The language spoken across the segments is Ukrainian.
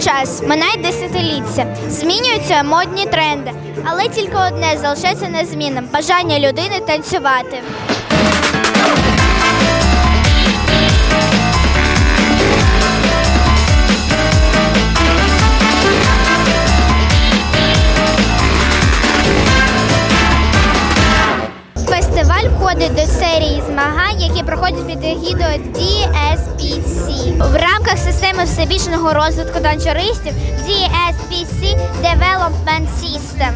Час, минає десятиліття, змінюються модні тренди, але тільки одне залишається незмінним. Бажання людини танцювати. Серії змагань, які проходять під егідою DSPC. В рамках системи всебічного розвитку танцюристів DSPC Development System.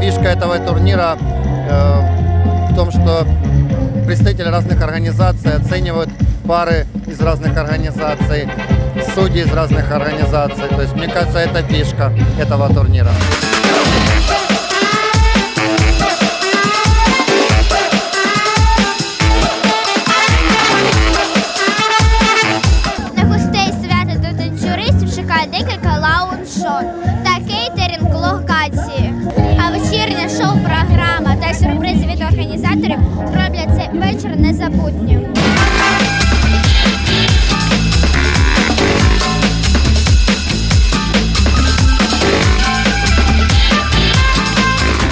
Фишка этого турнира э, в том, что представители разных организаций оценивают пары из разных организаций, судьи из разных организаций. То есть, мне кажется, это фишка этого турнира. На гостей свята до танцюристів чекає декілька лаунж-шоу незабутнім.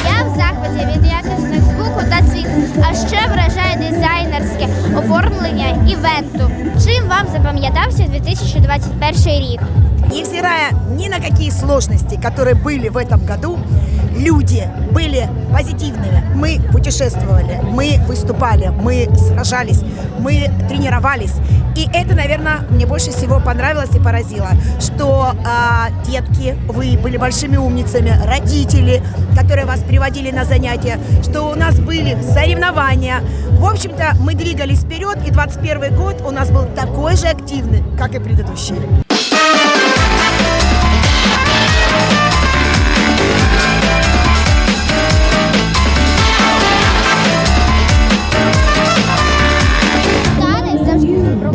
Я в захваті від якісних звуку та світу, а ще вражає дизайнерське оформлення івенту. Чим вам запам'ятався 2021 рік? Невзирая ни на какие сложности, которые были в этом году, люди были позитивными. Мы путешествовали, мы выступали, мы сражались, мы тренировались. И это, наверное, мне больше всего понравилось и поразило, что а, детки, вы были большими умницами, родители, которые вас приводили на занятия, что у нас были соревнования. В общем-то, мы двигались вперед, и 21 год у нас был такой же активный, как и предыдущий.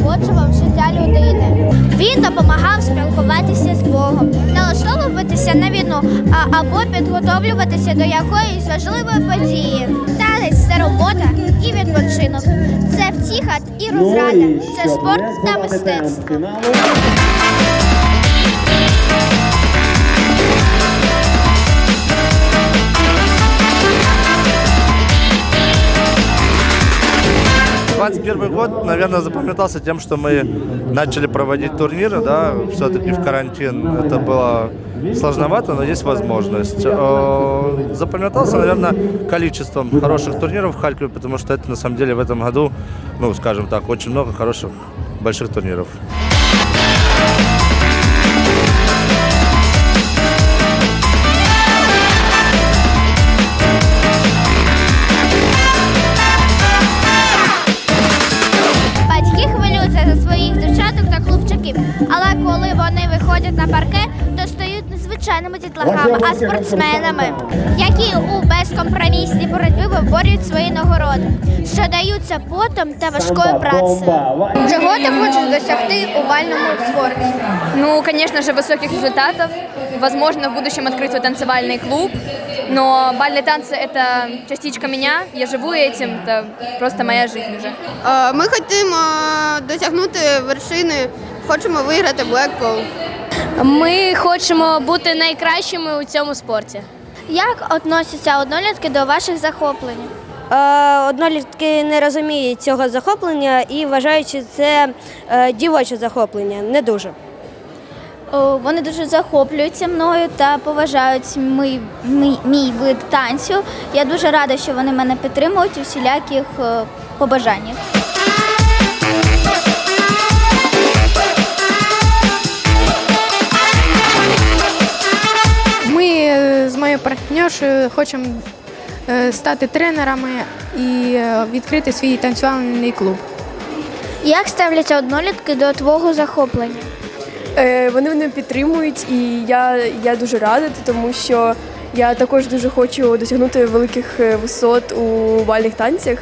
Завжди життя людини. Він допомагав спілкуватися з Богом, налаштовуватися на війну або підготовлюватися до якоїсь важливої події. Танець це робота і відпочинок. Це втіха і розрада. Це спорт та мистецтво. Двадцать первый год, наверное, запоминался тем, что мы начали проводить турниры, да, все-таки в карантин. Это было сложновато, но есть возможность. Э, Запоминался, наверное, количеством хороших турниров в Харькове, потому что это на самом деле в этом году, ну, скажем так, очень много хороших больших турниров. виходять на паркет, то стають не звичайними дітлахами, а спортсменами, які у безкомпромісній боротьбі виборюють свої нагороди, що даються потом та важкою працею. Чого ти хочеш досягти у бальному спорті? Ну, конечно же, высоких результатов. Возможно, в будущем открыть свой танцевальный клуб. Но бальные танцы – это частичка меня. Я живу этим. Это просто моя жизнь уже. Е, Ми хочемо досягнути вершини, хочемо виграти Blackpool. Ми хочемо бути найкращими у цьому спорті. Як относяться однолітки до ваших захоплень? Е, Однолітки не розуміють цього захоплення і вважають, що це е, дівоче захоплення. Не дуже. Вони дуже захоплюються мною та поважають мій, мій, мій вид танцю. Я дуже рада, що вони мене підтримують у всіляких е, побажаннях. Партнершою хочемо е, стати тренерами і е, відкрити свій танцювальний клуб. Як ставляться однолітки до твого захоплення? Е, Вони мене підтримують, і я, я дуже рада, тому що я також дуже хочу досягнути великих висот у бальних танцях,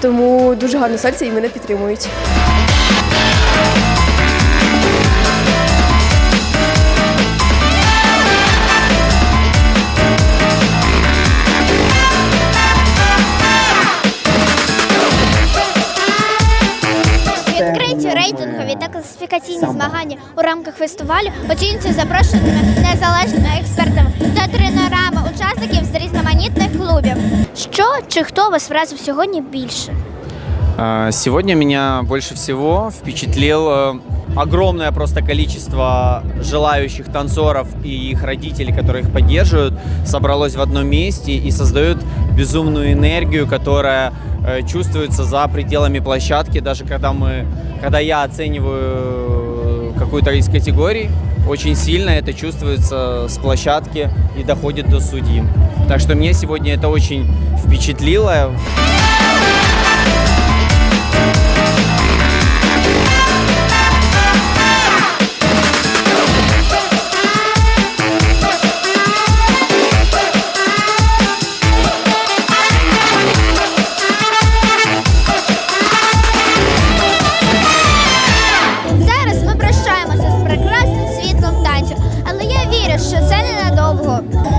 тому дуже гарне серце і мене підтримують. змагання у рамках фестивалю оцінюються запрошеними незалежними експертами та тренерами учасників з різноманітних клубів. Що чи хто вас вразив сьогодні більше? А, Сегодня меня больше всего впечатлил э, огромное просто количество желающих танцоров и их родителей, которые их поддерживают, собралось в одном месте и создают безумную энергию, которая э, чувствуется за пределами площадки, даже когда мы, когда я оцениваю э, какую-то из категорий, очень сильно это чувствуется с площадки и доходит до судьи. Так что мне сегодня это очень впечатлило. Look.